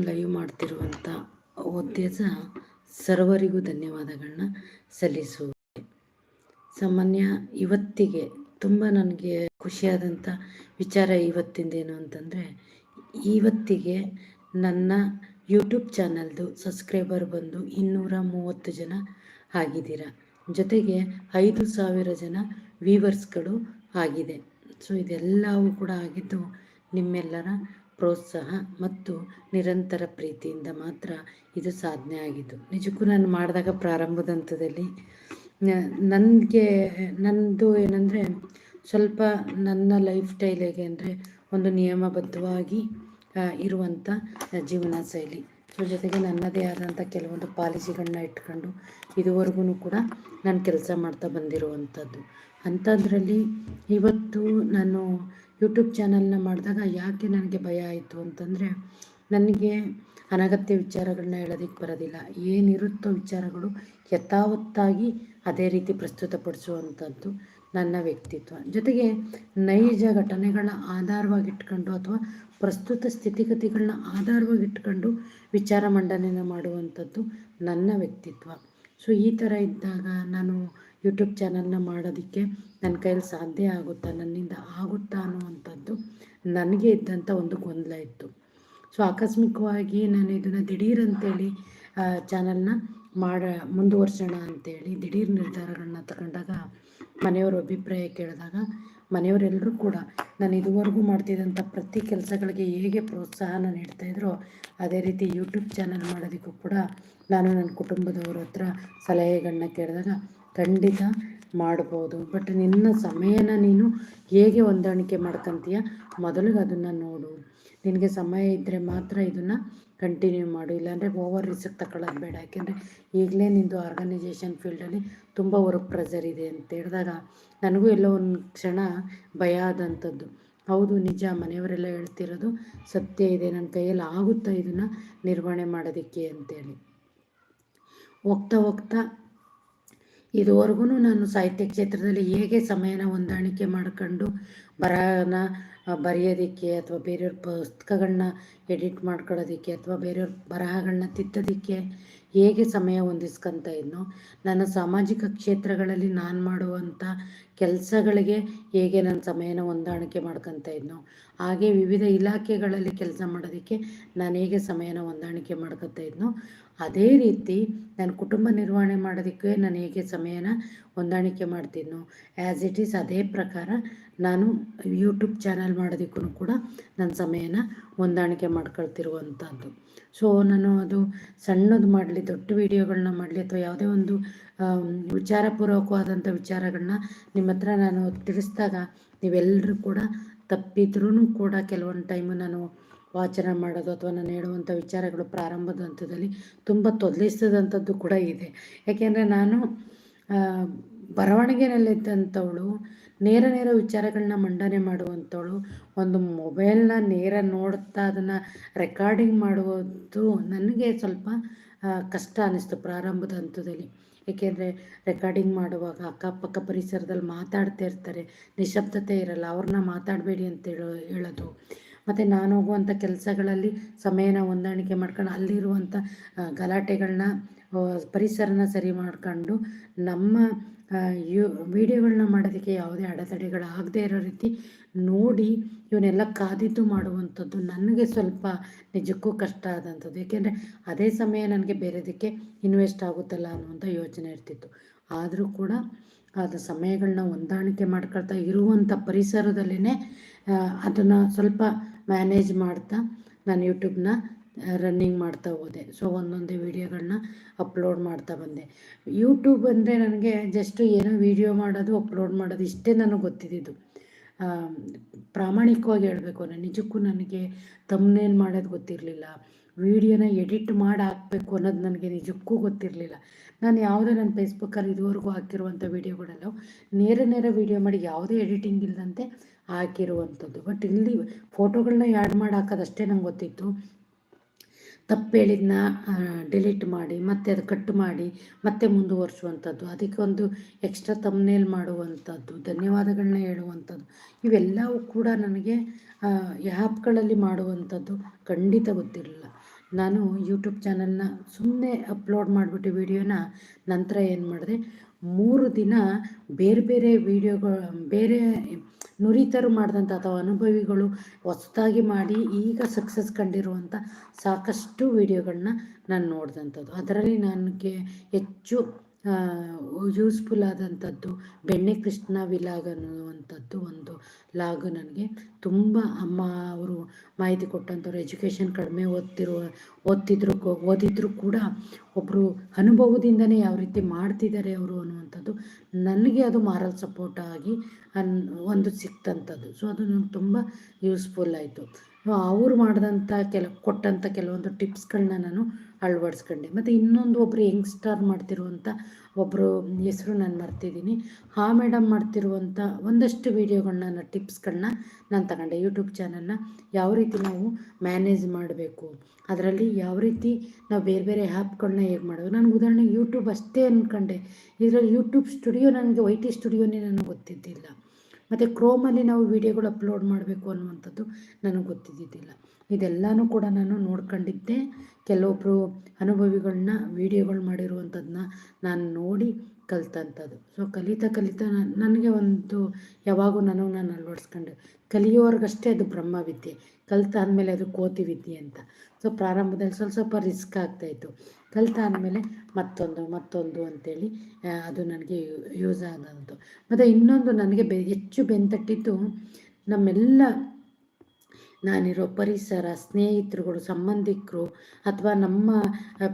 Live ಮಾಡ್ತಿರುವಂಥ ಉದ್ದೇಶ ಸರ್ವರಿಗೂ ಧನ್ಯವಾದಗಳನ್ನ ಸಲ್ಲಿಸುವುದು ಸಾಮಾನ್ಯ ಇವತ್ತಿಗೆ ತುಂಬ ನನಗೆ ಖುಷಿಯಾದಂಥ ವಿಚಾರ ಇವತ್ತಿಂದೇನು ಅಂತಂದರೆ, ಇವತ್ತಿಗೆ ನನ್ನ ಯೂಟ್ಯೂಬ್ ಚಾನಲ್ದು ಸಬ್ಸ್ಕ್ರೈಬರ್ ಬಂದು ಇನ್ನೂರ ಮೂವತ್ತು ಜನ ಆಗಿದ್ದೀರ. ಜೊತೆಗೆ ಐದು ಸಾವಿರ ಜನ ವೀವರ್ಸ್ಗಳು ಆಗಿದೆ. ಸೊ ಇದೆಲ್ಲವೂ ಕೂಡ ಆಗಿದ್ದು ನಿಮ್ಮೆಲ್ಲರ ಪ್ರೋತ್ಸಾಹ ಮತ್ತು ನಿರಂತರ ಪ್ರೀತಿಯಿಂದ ಮಾತ್ರ ಇದು ಸಾಧನೆ ಆಗಿದ್ದು. ನಿಜಕ್ಕೂ ನಾನು ಮಾಡಿದಾಗ ಪ್ರಾರಂಭದ ಹಂತದಲ್ಲಿ ನನಗೆ ನನ್ನದು ಏನಂದರೆ ಸ್ವಲ್ಪ ನನ್ನ ಲೈಫ್ ಸ್ಟೈಲ್ ಹೇಗೆ ಅಂದರೆ ಒಂದು ನಿಯಮಬದ್ಧವಾಗಿ ಇರುವಂಥ ಜೀವನ ಶೈಲಿ. ಸೊ, ಜೊತೆಗೆ ನನ್ನದೇ ಆದಂಥ ಕೆಲವೊಂದು ಪಾಲಿಸಿಗಳನ್ನ ಇಟ್ಕೊಂಡು ಇದುವರೆಗೂ ಕೂಡ ನಾನು ಕೆಲಸ ಮಾಡ್ತಾ ಬಂದಿರುವಂಥದ್ದು ಅಂಥದ್ರಲ್ಲಿ ಇವತ್ತು ನಾನು ಯೂಟ್ಯೂಬ್ ಚಾನಲ್ನ ಮಾಡಿದಾಗ ಯಾಕೆ ನನಗೆ ಭಯ ಆಯಿತು ಅಂತಂದರೆ ನನಗೆ ಅನಗತ್ಯ ವಿಚಾರಗಳನ್ನ ಹೇಳೋದಕ್ಕೆ ಬರೋದಿಲ್ಲ. ಏನಿರುತ್ತೋ ವಿಚಾರಗಳು ಯಥಾವತ್ತಾಗಿ ಅದೇ ರೀತಿ ಪ್ರಸ್ತುತಪಡಿಸುವಂಥದ್ದು ನನ್ನ ವ್ಯಕ್ತಿತ್ವ. ಜೊತೆಗೆ ನೈಜ ಘಟನೆಗಳ ಆಧಾರವಾಗಿಟ್ಕೊಂಡು ಅಥವಾ ಪ್ರಸ್ತುತ ಸ್ಥಿತಿಗತಿಗಳನ್ನ ಆಧಾರವಾಗಿಟ್ಕೊಂಡು ವಿಚಾರ ಮಂಡನೆಯನ್ನು ಮಾಡುವಂಥದ್ದು ನನ್ನ ವ್ಯಕ್ತಿತ್ವ. ಸೊ ಈ ಥರ ಇದ್ದಾಗ ನಾನು ಯೂಟ್ಯೂಬ್ ಚಾನಲ್ನ ಮಾಡೋದಕ್ಕೆ ನನ್ನ ಕೈಯಲ್ಲಿ ಸಾಧ್ಯ ಆಗುತ್ತಾ? ನನ್ನಿಂದ ಆಗುತ್ತಾ ಅನ್ನುವಂಥದ್ದು ನನಗೆ ಇದ್ದಂಥ ಒಂದು ಗೊಂದಲ ಇತ್ತು. ಸೊ ಆಕಸ್ಮಿಕವಾಗಿ ನಾನು ಇದನ್ನು ದಿಢೀರ್ ಅಂತೇಳಿ ಚಾನಲ್ನ ಮಾಡ, ಮುಂದುವರ್ಸೋಣ ಅಂತೇಳಿ ದಿಢೀರ್ ನಿರ್ಧಾರಗಳನ್ನ ತಗೊಂಡಾಗ ಮನೆಯವರ ಅಭಿಪ್ರಾಯ ಕೇಳಿದಾಗ ಮನೆಯವರೆಲ್ಲರೂ ಕೂಡ ನಾನು ಇದುವರೆಗೂ ಮಾಡ್ತಿದ್ದಂಥ ಪ್ರತಿ ಕೆಲಸಗಳಿಗೆ ಹೇಗೆ ಪ್ರೋತ್ಸಾಹನ ನೀಡ್ತಾಯಿದ್ರೋ ಅದೇ ರೀತಿ ಯೂಟ್ಯೂಬ್ ಚಾನಲ್ ಮಾಡೋದಕ್ಕೂ ಕೂಡ ನಾನು ನನ್ನ ಕುಟುಂಬದವ್ರ ಹತ್ರ ಸಲಹೆಗಳನ್ನ ಕೇಳಿದಾಗ ಖಂಡಿತ ಮಾಡ್ಬೋದು. ಬಟ್ ನಿನ್ನ ಸಮಯನ ನೀನು ಹೇಗೆ ಹೊಂದಾಣಿಕೆ ಮಾಡ್ಕೊತೀಯ? ಮೊದಲಿಗೆ ಅದನ್ನು ನೋಡು. ನಿನಗೆ ಸಮಯ ಇದ್ದರೆ ಮಾತ್ರ ಇದನ್ನು ಕಂಟಿನ್ಯೂ ಮಾಡು. ಇಲ್ಲಾಂದರೆ ಓವರ್ ರಿಸ್ಕ್ ತಗೊಳ್ಳೋದು ಬೇಡ. ಯಾಕೆಂದರೆ ಈಗಲೇ ನಿಂದು ಆರ್ಗನೈಜೇಷನ್ ಫೀಲ್ಡಲ್ಲಿ ತುಂಬ ವರ್ಕ್ ಪ್ರೆಷರ್ ಇದೆ ಅಂತ ಹೇಳಿದಾಗ ನನಗೂ ಎಲ್ಲೋ ಒಂದು ಕ್ಷಣ ಭಯ ಆದಂಥದ್ದು. ಹೌದು, ನಿಜ, ಮನೆಯವರೆಲ್ಲ ಹೇಳ್ತಿರೋದು ಸತ್ಯ ಇದೆ. ನನ್ನ ಕೈಯಲ್ಲಿ ಆಗುತ್ತಾ ಇದನ್ನು ನಿರ್ವಹಣೆ ಮಾಡೋದಕ್ಕೆ ಅಂತೇಳಿ. ಹೋಗ್ತಾ ಹೋಗ್ತಾ ಇದುವರೆಗೂ ನಾನು ಸಾಹಿತ್ಯ ಕ್ಷೇತ್ರದಲ್ಲಿ ಹೇಗೆ ಸಮಯನ ಹೊಂದಾಣಿಕೆ ಮಾಡ್ಕೊಂಡು ಬರಹನ ಬರೆಯೋದಕ್ಕೆ ಅಥವಾ ಬೇರೆಯವ್ರ ಪುಸ್ತಕಗಳನ್ನ ಎಡಿಟ್ ಮಾಡ್ಕೊಳ್ಳೋದಕ್ಕೆ ಅಥವಾ ಬೇರೆಯವ್ರ ಬರಹಗಳನ್ನ ತಿದ್ದೋದಕ್ಕೆ ಹೇಗೆ ಸಮಯ ಹೊಂದಿಸ್ಕೊತ ಇದ್ನೋ, ನನ್ನ ಸಾಮಾಜಿಕ ಕ್ಷೇತ್ರಗಳಲ್ಲಿ ನಾನು ಮಾಡುವಂಥ ಕೆಲಸಗಳಿಗೆ ಹೇಗೆ ನನ್ನ ಸಮಯನ ಹೊಂದಾಣಿಕೆ ಮಾಡ್ಕೊತ ಇದ್ನೋ, ಹಾಗೆ ವಿವಿಧ ಇಲಾಖೆಗಳಲ್ಲಿ ಕೆಲಸ ಮಾಡೋದಕ್ಕೆ ನಾನು ಹೇಗೆ ಸಮಯನ ಹೊಂದಾಣಿಕೆ ಮಾಡ್ಕೊತ ಇದ್ನೋ ಅದೇ ರೀತಿ ನಾನು ಕುಟುಂಬ ನಿರ್ವಹಣೆ ಮಾಡೋದಕ್ಕೆ ನಾನು ಹೇಗೆ ಸಮಯನ ಹೊಂದಾಣಿಕೆ ಮಾಡ್ತೀನೋ ಆ್ಯಸ್ ಇಟ್ ಈಸ್ ಅದೇ ಪ್ರಕಾರ ನಾನು ಯೂಟ್ಯೂಬ್ ಚಾನಲ್ ಮಾಡೋದಕ್ಕೂ ಕೂಡ ನನ್ನ ಸಮಯನ ಹೊಂದಾಣಿಕೆ ಮಾಡ್ಕೊಳ್ತಿರುವಂಥದ್ದು. ಸೊ ನಾನು ಅದು ಸಣ್ಣದು ಮಾಡಲಿ, ದೊಡ್ಡ ವೀಡಿಯೋಗಳನ್ನ ಮಾಡಲಿ ಅಥವಾ ಯಾವುದೇ ಒಂದು ವಿಚಾರಪೂರ್ವಕವಾದಂಥ ವಿಚಾರಗಳನ್ನ ನಿಮ್ಮ ಹತ್ರ ನಾನು ತಿಳಿಸಿದಾಗ ನೀವೆಲ್ಲರೂ ಕೂಡ ತಪ್ಪಿದ್ರೂ ಕೂಡ ಕೆಲವೊಂದು ಟೈಮು ನಾನು ವಾಚನ ಮಾಡೋದು ಅಥವಾ ನಾನು ಹೇಳುವಂಥ ವಿಚಾರಗಳು ಪ್ರಾರಂಭದ ಹಂತದಲ್ಲಿ ತುಂಬ ತೊದಲಿಸಿದಂಥದ್ದು ಕೂಡ ಇದೆ. ಯಾಕೆಂದರೆ ನಾನು ಬರವಣಿಗೆಯಲ್ಲಿದ್ದಂಥವಳು, ನೇರ ನೇರ ವಿಚಾರಗಳನ್ನ ಮಂಡನೆ ಮಾಡುವಂಥವಳು, ಒಂದು ಮೊಬೈಲ್ನ ನೇರ ನೋಡ್ತಾ ಅದನ್ನು ರೆಕಾರ್ಡಿಂಗ್ ಮಾಡುವುದು ನನಗೆ ಸ್ವಲ್ಪ ಕಷ್ಟ ಅನ್ನಿಸ್ತು ಪ್ರಾರಂಭದ ಹಂತದಲ್ಲಿ. ಏಕೆಂದರೆ ರೆಕಾರ್ಡಿಂಗ್ ಮಾಡುವಾಗ ಅಕ್ಕಪಕ್ಕ ಪರಿಸರದಲ್ಲಿ ಮಾತಾಡ್ತಾ ಇರ್ತಾರೆ, ನಿಶಬ್ದತೆ ಇರಲ್ಲ, ಅವ್ರನ್ನ ಮಾತಾಡಬೇಡಿ ಅಂತ ಹೇಳೋ, ಹೇಳೋದು. ಮತ್ತು ನಾನು ಹೋಗುವಂಥ ಕೆಲಸಗಳಲ್ಲಿ ಸಮಯನ ಹೊಂದಾಣಿಕೆ ಮಾಡ್ಕೊಂಡು ಅಲ್ಲಿರುವಂಥ ಗಲಾಟೆಗಳನ್ನ ಪರಿಸರನ ಸರಿ ಮಾಡ್ಕೊಂಡು ನಮ್ಮ ಯು ವಿಡಿಯೋಗಳನ್ನ ಮಾಡೋದಕ್ಕೆ ಯಾವುದೇ ಅಡೆತಡೆಗಳಾಗದೇ ಇರೋ ರೀತಿ ನೋಡಿ ಇವನ್ನೆಲ್ಲ ಕಾದಿದ್ದು ಮಾಡುವಂಥದ್ದು ನನಗೆ ಸ್ವಲ್ಪ ನಿಜಕ್ಕೂ ಕಷ್ಟ ಆದಂಥದ್ದು. ಏಕೆಂದರೆ ಅದೇ ಸಮಯ ನನಗೆ ಬೇರೆದಕ್ಕೆ ಇನ್ವೆಸ್ಟ್ ಆಗುತ್ತಲ್ಲ ಅನ್ನುವಂಥ ಯೋಚನೆ ಇರ್ತಿತ್ತು. ಆದರೂ ಕೂಡ ಅದು ಸಮಯಗಳನ್ನ ಹೊಂದಾಣಿಕೆ ಮಾಡ್ಕೊಳ್ತಾ ಇರುವಂಥ ಪರಿಸರದಲ್ಲೇ ಅದನ್ನು ಸ್ವಲ್ಪ ಮ್ಯಾನೇಜ್ ಮಾಡ್ತಾ ನಾನು ಯೂಟ್ಯೂಬ್ನ ರನ್ನಿಂಗ್ ಮಾಡ್ತಾ ಹೋದೆ. ಸೊ ಒಂದೊಂದೇ ವೀಡಿಯೋಗಳನ್ನ ಅಪ್ಲೋಡ್ ಮಾಡ್ತಾ ಬಂದೆ. ಯೂಟ್ಯೂಬ್ ಅಂದರೆ ನನಗೆ ಜಸ್ಟ್ ಏನೋ ವೀಡಿಯೋ ಮಾಡೋದು ಅಪ್ಲೋಡ್ ಮಾಡೋದು ಇಷ್ಟೇ ನನಗೆ ಗೊತ್ತಿದ್ದು ಪ್ರಾಮಾಣಿಕವಾಗಿ ಹೇಳಬೇಕು ನಾನು ನಿಜಕ್ಕೂ ನನಗೆ ತಮ್ಮನೇನು ಮಾಡೋದು ಗೊತ್ತಿರಲಿಲ್ಲ. ವೀಡಿಯೋನ ಎಡಿಟ್ ಮಾಡಿ ಹಾಕಬೇಕು ಅನ್ನೋದು ನನಗೆ ನಿಜಕ್ಕೂ ಗೊತ್ತಿರಲಿಲ್ಲ. ನಾನು ಯಾವುದೇ ನನ್ನ ಫೇಸ್ಬುಕ್ಕಲ್ಲಿ ಇದುವರೆಗೂ ಹಾಕಿರುವಂಥ ವೀಡಿಯೋಗಳೆಲ್ಲ ನೇರ ನೇರ ವೀಡಿಯೋ ಮಾಡಿ ಯಾವುದೇ ಎಡಿಟಿಂಗ್ ಇಲ್ಲದಂತೆ ಹಾಕಿರುವಂಥದ್ದು ಬಟ್ ಇಲ್ಲಿ ಫೋಟೋಗಳನ್ನ ಆ್ಯಡ್ ಮಾಡಿ ಹಾಕೋದಷ್ಟೇ ನಂಗೆ ಗೊತ್ತಿತ್ತು. ತಪ್ಪು ಹೇಳಿದ್ನ ಡಿಲೀಟ್ ಮಾಡಿ, ಮತ್ತೆ ಅದು ಕಟ್ ಮಾಡಿ, ಮತ್ತೆ ಮುಂದುವರಿಸುವಂಥದ್ದು. ಅದಕ್ಕೆ ಒಂದು ಎಕ್ಸ್ಟ್ರಾ ತಮ್ನೇಲ್ ಮಾಡುವಂಥದ್ದು ಧನ್ಯವಾದಗಳನ್ನ ಹೇಳುವಂಥದ್ದು. ಇವೆಲ್ಲವೂ ಕೂಡ ನನಗೆ ಆ್ಯಪ್ಗಳಲ್ಲಿ ಮಾಡುವಂಥದ್ದು ಖಂಡಿತ ಗೊತ್ತಿರಲಿಲ್ಲ. ನಾನು ಯೂಟ್ಯೂಬ್ ಚಾನಲ್ನ ಸುಮ್ಮನೆ ಅಪ್ಲೋಡ್ ಮಾಡಿಬಿಟ್ಟು ವಿಡಿಯೋನ ನಂತರ ಏನು ಮಾಡಿದೆ, ಮೂರು ದಿನ ಬೇರೆ ಬೇರೆ ವೀಡಿಯೋಗಳು ಬೇರೆ ನುರಿತರು ಮಾಡಿದಂಥ ಅಥವಾ ಅನುಭವಿಗಳು ಹೊಸದಾಗಿ ಮಾಡಿ ಈಗ ಸಕ್ಸಸ್ ಕಂಡಿರುವಂಥ ಸಾಕಷ್ಟು ವಿಡಿಯೋಗಳನ್ನ ನಾನು ನೋಡಿದಂಥದ್ದು. ಅದರಲ್ಲಿ ನನಗೆ ಹೆಚ್ಚು ಯೂಸ್ಫುಲ್ ಆದಂಥದ್ದು, ಬೆಣ್ಣೆ ಕೃಷ್ಣ ವಿಲಾಗ್ ಅನ್ನುವಂಥದ್ದು ಒಂದು ಲಾಗು ನನಗೆ ತುಂಬ ಅಮ್ಮ ಅವರು ಮಾಹಿತಿ ಕೊಟ್ಟಂಥವ್ರು ಎಜುಕೇಷನ್ ಕಡಿಮೆ ಓದ್ತಿರುವ ಓದ್ತಿದ್ರು ಓದಿದ್ರು ಕೂಡ ಒಬ್ಬರು ಅನುಭವದಿಂದನೇ ಯಾವ ರೀತಿ ಮಾಡ್ತಿದ್ದಾರೆ ಅವರು ಅನ್ನುವಂಥದ್ದು ನನಗೆ ಅದು ಮಾರಲ್ ಸಪೋರ್ಟ್ ಆಗಿ ಅನ್, ಒಂದು ಸಿಕ್ತಂಥದ್ದು. ಸೊ ಅದು ನನಗೆ ತುಂಬ ಯೂಸ್ಫುಲ್ ಆಯಿತು. ಅವರು ಮಾಡಿದಂಥ ಕೆಲ, ಕೊಟ್ಟಂಥ ಕೆಲವೊಂದು ಟಿಪ್ಸ್ಗಳನ್ನ ನಾನು ಅಳವಡಿಸ್ಕೊಂಡೆ. ಮತ್ತು ಇನ್ನೊಂದು ಒಬ್ಬರು ಯಂಗ್ಸ್ಟಾರ್ ಮಾಡ್ತಿರುವಂಥ ಒಬ್ಬರು ಹೆಸರು ನಾನು ಮರ್ತಿದ್ದೀನಿ ಹಾ ಮೇಡಮ್ ಮಾಡ್ತಿರುವಂಥ ಒಂದಷ್ಟು ವೀಡಿಯೋಗಳನ್ನ ಟಿಪ್ಸ್ಗಳನ್ನ ನಾನು ತಗೊಂಡೆ. ಯೂಟ್ಯೂಬ್ ಚಾನಲ್ನ ಯಾವ ರೀತಿ ನಾವು ಮ್ಯಾನೇಜ್ ಮಾಡಬೇಕು, ಅದರಲ್ಲಿ ಯಾವ ರೀತಿ ನಾವು ಬೇರೆ ಬೇರೆ ಆ್ಯಪ್ಗಳನ್ನ ಹೇಗೆ ಮಾಡೋದು. ನನಗೆ ಉದಾಹರಣೆಗೆ ಯೂಟ್ಯೂಬ್ ಅಷ್ಟೇ ಅಂದ್ಕೊಂಡೆ ಇದರಲ್ಲಿ ಯೂಟ್ಯೂಬ್ ಸ್ಟುಡಿಯೋ ನನಗೆ ವೈ ಟಿ ಸ್ಟುಡಿಯೋನೇ ನನಗೆ ಗೊತ್ತಿದ್ದಿಲ್ಲ. ಮತ್ತು ಕ್ರೋಮಲ್ಲಿ ನಾವು ವೀಡಿಯೋಗಳು ಅಪ್ಲೋಡ್ ಮಾಡಬೇಕು ಅನ್ನುವಂಥದ್ದು ನನಗೆ ಗೊತ್ತಿದ್ದಿದ್ದಿಲ್ಲ. ಇದೆಲ್ಲನೂ ಕೂಡ ನಾನು ನೋಡ್ಕೊಂಡಿದ್ದೆ. ಕೆಲವೊಬ್ಬರು ಅನುಭವಿಗಳನ್ನ ವೀಡಿಯೋಗಳು ಮಾಡಿರುವಂಥದ್ದನ್ನ ನಾನು ನೋಡಿ ಕಲ್ತಂಥದ್ದು. ಸೊ ಕಲಿತಾ ಕಲಿತಾ ನನಗೆ ಒಂದು, ಯಾವಾಗೂ ನಾನು ನಾನು ಅಳವಡಿಸ್ಕೊಂಡೆ, ಕಲಿಯೋರ್ಗಷ್ಟೇ ಅದು ಬ್ರಹ್ಮ ಬ್ರಹ್ಮವಿದ್ಯೆ. ಕಲಿತಾದ್ಮೇಲೆ ಅದು ಕೋತಿ ವಿದ್ಯೆ ಅಂತ. ಸೊ ಪ್ರಾರಂಭದಲ್ಲಿ ಸ್ವಲ್ಪ ಸ್ವಲ್ಪ ರಿಸ್ಕ್ ಆಗ್ತಾಯಿತ್ತು. ಕಲಿತಾದ್ಮೇಲೆ ಮತ್ತೊಂದು ಮತ್ತೊಂದು ಅಂತೇಳಿ ಅದು ನನಗೆ ಯೂಸ್ ಆದಂಥದ್ದು ಮತ್ತು ಇನ್ನೊಂದು ನನಗೆ ಬೆ, ಹೆಚ್ಚು ಬೆಂತಟ್ಟಿದ್ದು, ನಮ್ಮೆಲ್ಲ ನಾನಿರೋ ಪರಿಸರ ಸ್ನೇಹಿತರುಗಳು ಸಂಬಂಧಿಕರು ಅಥವಾ ನಮ್ಮ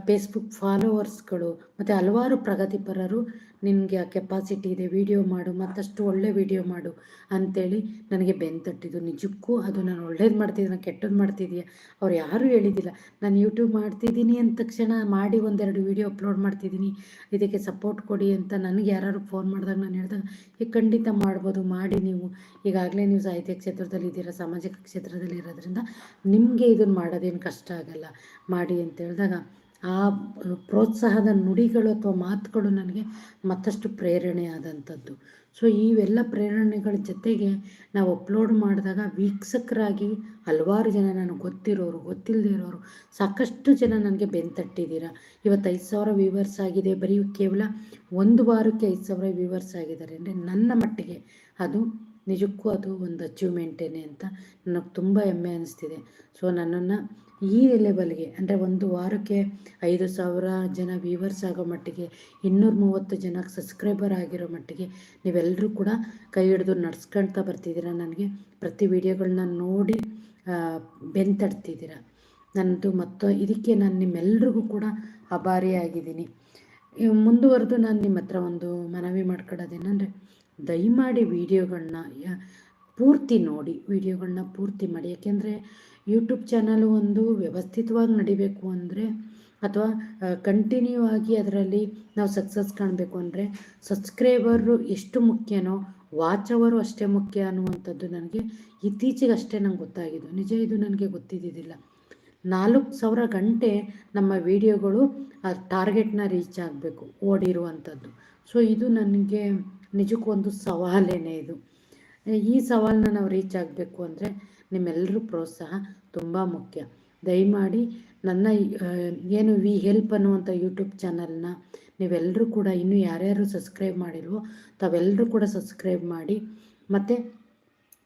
ಫೇಸ್ಬುಕ್ ಫಾಲೋವರ್ಸ್ಗಳು ಮತ್ತು ಹಲವಾರು ಪ್ರಗತಿಪರರು ನಿನಗೆ ಆ ಕೆಪಾಸಿಟಿ ಇದೆ ವಿಡಿಯೋ ಮಾಡು, ಮತ್ತಷ್ಟು ಒಳ್ಳೆ ವಿಡಿಯೋ ಮಾಡು ಅಂಥೇಳಿ ನನಗೆ ಬೆಂತಟ್ಟಿದ್ದು. ನಿಜಕ್ಕೂ ಅದು ನಾನು ಒಳ್ಳೇದು ಮಾಡ್ತಿದ್ದೀನಿ ಕೆಟ್ಟದ್ದು ಮಾಡ್ತಿದ್ದೀಯ ಅವ್ರು ಯಾರೂ ಹೇಳಿದ್ದಿಲ್ಲ. ನಾನು ಯೂಟ್ಯೂಬ್ ಮಾಡ್ತಿದ್ದೀನಿ ಅಂದ ತಕ್ಷಣ ಮಾಡಿ ಒಂದೆರಡು ವಿಡಿಯೋ ಅಪ್ಲೋಡ್ ಮಾಡ್ತಿದ್ದೀನಿ ಇದಕ್ಕೆ ಸಪೋರ್ಟ್ ಕೊಡಿ ಅಂತ ನನಗೆ ಯಾರು ಫೋನ್ ಮಾಡಿದಾಗ ನಾನು ಹೇಳಿದಾಗ ಈಗ ಖಂಡಿತ ಮಾಡ್ಬೋದು, ಮಾಡಿ ನೀವು. ಈಗಾಗಲೇ ನೀವು ಸಾಹಿತ್ಯ ಕ್ಷೇತ್ರದಲ್ಲಿ ಇದ್ದೀರಾ, ಸಾಮಾಜಿಕ ಕ್ಷೇತ್ರದಲ್ಲಿ ಇರೋದ್ರಿಂದ ನಿಮಗೆ ಇದನ್ನು ಮಾಡೋದೇನು ಕಷ್ಟ ಆಗಲ್ಲ. ಮಾಡಿ ಅಂತ ಹೇಳಿದಾಗ ಆ ಪ್ರೋತ್ಸಾಹದ ನುಡಿಗಳು ಅಥವಾ ಮಾತುಗಳು ನನಗೆ ಮತ್ತಷ್ಟು ಪ್ರೇರಣೆ ಆದಂಥದ್ದು ಸೊ ಇವೆಲ್ಲ ಪ್ರೇರಣೆಗಳ ಜೊತೆಗೆ ನಾವು ಅಪ್ಲೋಡ್ ಮಾಡಿದಾಗ ವೀಕ್ಷಕರಾಗಿ ಹಲವಾರು ಜನ ನನಗೆ ಗೊತ್ತಿರೋರು ಗೊತ್ತಿಲ್ಲದೇ ಇರೋರು, ಸಾಕಷ್ಟು ಜನ ನನಗೆ ಬೆಂತಟ್ಟಿದ್ದೀರ. ಇವತ್ತು ಐದು ಸಾವಿರ ವ್ಯೂವರ್ಸ್ ಆಗಿದೆ, ಬರೀ ಕೇವಲ ಒಂದು ವಾರಕ್ಕೆ ಐದು ಸಾವಿರ ವ್ಯೂವರ್ಸ್ ಆಗಿದ್ದಾರೆ ಅಂದರೆ ನನ್ನ ಮಟ್ಟಿಗೆ ಅದು ನಿಜಕ್ಕೂ ಅದು ಒಂದು ಅಚೀವ್ಮೆಂಟೇನೆ ಅಂತ ನನಗೆ ತುಂಬ ಹೆಮ್ಮೆ ಅನಿಸ್ತಿದೆ. ಸೊ ನನ್ನನ್ನು ಈ ಲೆವೆಲ್ಗೆ ಅಂದರೆ ಒಂದು ವಾರಕ್ಕೆ ಐದು ಸಾವಿರ ಜನ ವ್ಯೂವರ್ಸ್ ಆಗೋ ಮಟ್ಟಿಗೆ, ಇನ್ನೂರ ಮೂವತ್ತು ಜನ ಸಬ್ಸ್ಕ್ರೈಬರ್ ಆಗಿರೋ ಮಟ್ಟಿಗೆ ನೀವೆಲ್ಲರೂ ಕೂಡ ಕೈ ಹಿಡಿದು ನಡ್ಸ್ಕೊಳ್ತಾ ಬರ್ತಿದ್ದೀರ? ನನಗೆ ಪ್ರತಿ ವಿಡಿಯೋಗಳನ್ನ ನೋಡಿ ಬೆಂತಡ್ತಿದ್ದೀರ? ನನ್ನದು ಮತ್ತು, ಇದಕ್ಕೆ ನಾನು ನಿಮ್ಮೆಲ್ರಿಗೂ ಕೂಡ ಅಭಾರಿಯಾಗಿದ್ದೀನಿ. ಮುಂದುವರೆದು ನಾನು ನಿಮ್ಮ ಹತ್ರ ಒಂದು ಮನವಿ ಮಾಡ್ಕೊಳ್ಳೋದೇನಂದರೆ ದಯಮಾಡಿ ವೀಡಿಯೋಗಳನ್ನ ಪೂರ್ತಿ ನೋಡಿ ವೀಡಿಯೋಗಳನ್ನ ಪೂರ್ತಿ ಮಾಡಿ. ಯಾಕೆಂದರೆ ಯೂಟ್ಯೂಬ್ ಚಾನಲ್ ಒಂದು ವ್ಯವಸ್ಥಿತವಾಗಿ ನಡಿಬೇಕು ಅಂದರೆ, ಅಥವಾ ಕಂಟಿನ್ಯೂ ಆಗಿ ಅದರಲ್ಲಿ ನಾವು ಸಕ್ಸಸ್ ಕಾಣಬೇಕು ಅಂದರೆ ಸಬ್ಸ್ಕ್ರೈಬರು ಎಷ್ಟು ಮುಖ್ಯನೋ ವಾಚ್ ಅವರು ಅಷ್ಟೇ ಮುಖ್ಯ ಅನ್ನುವಂಥದ್ದು ನನಗೆ ಇತ್ತೀಚೆಗೆ ಅಷ್ಟೇ ನಂಗೆ ಗೊತ್ತಾಗಿದ್ದು. ನಿಜ ಇದು ನನಗೆ ಗೊತ್ತಿದ್ದಿದ್ದಿಲ್ಲ. ನಾಲ್ಕು ಸಾವಿರ ಗಂಟೆ ನಮ್ಮ ವಿಡಿಯೋಗಳು ಆ ಟಾರ್ಗೆಟ್ನ ರೀಚ್ ಆಗಬೇಕು, ಓಡಿರುವಂಥದ್ದು. ಸೊ ಇದು ನನಗೆ ನಿಜಕ್ಕೂ ಒಂದು ಸವಾಲೇನೇ ಇದು. ಈ ಸವಾಲನ್ನ ನಾವು ರೀಚ್ ಆಗಬೇಕು ಅಂದರೆ ನಿಮ್ಮೆಲ್ಲರೂ ಪ್ರೋತ್ಸಾಹ ತುಂಬ ಮುಖ್ಯ. ದಯಮಾಡಿ ನನ್ನ ಏನು ವಿ ಹೆಲ್ಪ್ ಅನ್ನುವಂಥ ಯೂಟ್ಯೂಬ್ ಚಾನಲ್ನ ನೀವೆಲ್ಲರೂ ಕೂಡ ಇನ್ನೂ ಯಾರ್ಯಾರು ಸಬ್ಸ್ಕ್ರೈಬ್ ಮಾಡಿಲ್ವೋ ತಾವೆಲ್ಲರೂ ಕೂಡ ಸಬ್ಸ್ಕ್ರೈಬ್ ಮಾಡಿ. ಮತ್ತು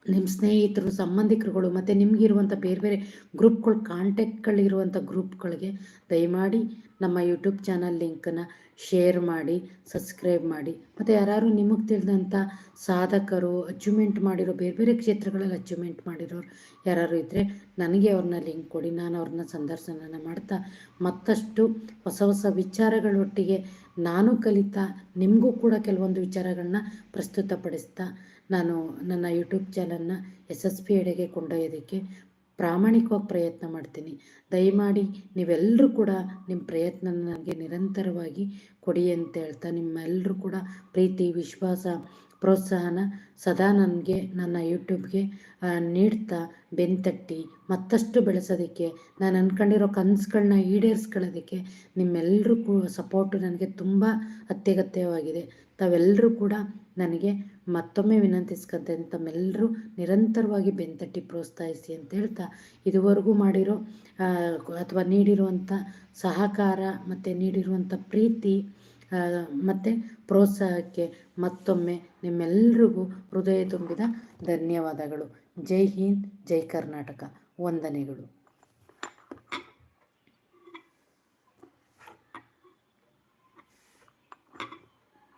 ನಿಮ್ಮ ಸ್ನೇಹಿತರು, ಸಂಬಂಧಿಕರುಗಳು, ಮತ್ತು ನಿಮಗಿರುವಂಥ ಬೇರೆ ಬೇರೆ ಗ್ರೂಪ್ಗಳು ಕಾಂಟ್ಯಾಕ್ಟ್ಗಳಿರುವಂಥ ಗ್ರೂಪ್ಗಳಿಗೆ ದಯಮಾಡಿ ನಮ್ಮ ಯೂಟ್ಯೂಬ್ ಚಾನಲ್ ಲಿಂಕನ್ನು ಶೇರ್ ಮಾಡಿ ಸಬ್ಸ್ಕ್ರೈಬ್ ಮಾಡಿ. ಮತ್ತು ಯಾರು ನಿಮಗೆ ತಿಳಿದಂಥ ಸಾಧಕರು ಅಚೀವ್ಮೆಂಟ್ ಮಾಡಿರೋ ಬೇರೆ ಬೇರೆ ಕ್ಷೇತ್ರಗಳಲ್ಲಿ ಅಚೀವ್ಮೆಂಟ್ ಮಾಡಿರೋರು ಯಾರು ಇದ್ದರೆ ನನಗೆ ಅವ್ರನ್ನ ಲಿಂಕ್ ಕೊಡಿ, ನಾನು ಅವ್ರನ್ನ ಸಂದರ್ಶನ ಮಾಡ್ತಾ ಮತ್ತಷ್ಟು ಹೊಸ ಹೊಸ ವಿಚಾರಗಳೊಟ್ಟಿಗೆ ನಾನು ಕಲಿತಾ ನಿಮಗೂ ಕೂಡ ಕೆಲವೊಂದು ವಿಚಾರಗಳನ್ನ ಪ್ರಸ್ತುತಪಡಿಸ್ತಾ ನಾನು ನನ್ನ ಯೂಟ್ಯೂಬ್ ಚಾನಲ್ನ ಪಿ ಎಡೆಗೆ ಕೊಂಡೊಯ್ಯೋದಕ್ಕೆ ಪ್ರಾಮಾಣಿಕವಾಗಿ ಪ್ರಯತ್ನ ಮಾಡ್ತೀನಿ. ದಯಮಾಡಿ ನೀವೆಲ್ಲರೂ ಕೂಡ ನಿಮ್ಮ ಪ್ರಯತ್ನ ನನಗೆ ನಿರಂತರವಾಗಿ ಕೊಡಿ ಅಂತ ಹೇಳ್ತಾ ನಿಮ್ಮೆಲ್ಲರೂ ಕೂಡ ಪ್ರೀತಿ, ವಿಶ್ವಾಸ, ಪ್ರೋತ್ಸಾಹನ ಸದಾ ನನಗೆ, ನನ್ನ ಯೂಟ್ಯೂಬ್ಗೆ ನೀಡ್ತಾ, ಬೆಂತಟ್ಟಿ, ಮತ್ತಷ್ಟು ಬೆಳೆಸೋದಕ್ಕೆ, ನಾನು ಅಂದ್ಕೊಂಡಿರೋ ಕನಸುಗಳನ್ನ ಈಡೇರಿಸ್ಕೊಳ್ಳೋದಕ್ಕೆ ನಿಮ್ಮೆಲ್ಲರೂ ಸಪೋರ್ಟು ನನಗೆ ತುಂಬ ಅತ್ಯಗತ್ಯವಾಗಿದೆ. ತಾವೆಲ್ಲರೂ ಕೂಡ ನನಗೆ ಮತ್ತೊಮ್ಮೆ ವಿನಂತಿಸ್ಕೊಂತೇನೆ ತಮ್ಮೆಲ್ಲರೂ ನಿರಂತರವಾಗಿ ಬೆಂತಟ್ಟಿ ಪ್ರೋತ್ಸಾಹಿಸಿ ಅಂತ ಹೇಳ್ತಾ ಇದುವರೆಗೂ ಮಾಡಿರೋ ಅಥವಾ ನೀಡಿರುವಂಥ ಸಹಕಾರ ಮತ್ತು ನೀಡಿರುವಂಥ ಪ್ರೀತಿ ಮತ್ತು ಪ್ರೋತ್ಸಾಹಕ್ಕೆ ಮತ್ತೊಮ್ಮೆ ನಿಮ್ಮೆಲ್ಲರಿಗೂ ಹೃದಯ ತುಂಬಿದ ಧನ್ಯವಾದಗಳು. ಜೈ ಹಿಂದ್, ಜೈ ಕರ್ನಾಟಕ. ವಂದನೆಗಳು.